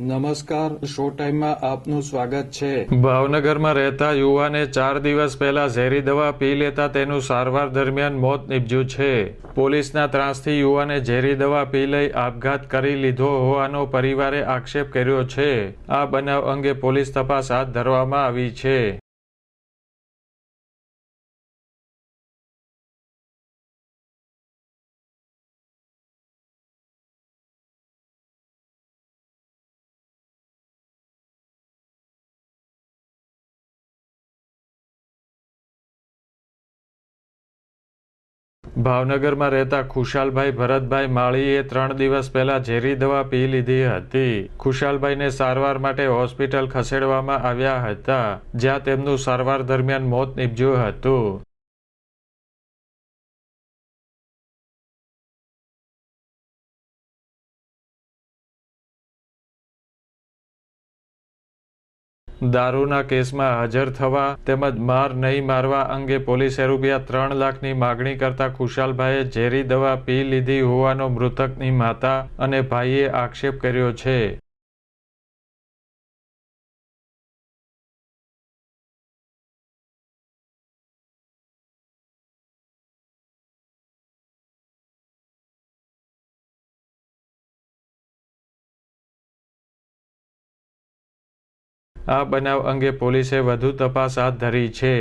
નમસ્કાર, શો ટાઈમમાં આપનું સ્વાગત છે. ભાવનગરમાં રહેતા યુવાને ચાર દિવસ પહેલા ઝેરી દવા પી લેતા તેનું સારવાર દરમિયાન મોત નીપજ્યું છે. પોલીસના ત્રાસથી યુવાને ઝેરી દવા પી લઈ આપઘાત કરી લીધો હોવાનો પરિવારે આક્ષેપ કર્યો છે. આ બનાવ અંગે પોલીસ તપાસ હાથ ધરવામાં આવી છે. ભાવનગરમાં રહેતા ખુશાલભાઈ ભરતભાઈ માળીએ ત્રણ દિવસ પહેલા ઝેરી દવા પી લીધી હતી. ખુશાલભાઈને સારવાર માટે હોસ્પિટલ ખસેડવામાં આવ્યા હતા, જ્યાં તેમનું સારવાર દરમિયાન મોત નીપજ્યું હતું. દારૂના કેસમાં હાજર થવા તેમજ માર નહીં મારવા અંગે પોલીસે રૂપિયા ત્રણ લાખની માગણી કરતા ખુશાલભાઈએ ઝેરી દવા પી લીધી હોવાનો મૃતકની માતા અને ભાઈએ આક્ષેપ કર્યો છે. આ બનાવ અંગે પોલીસે વધુ તપાસ હાથ ધરી છે.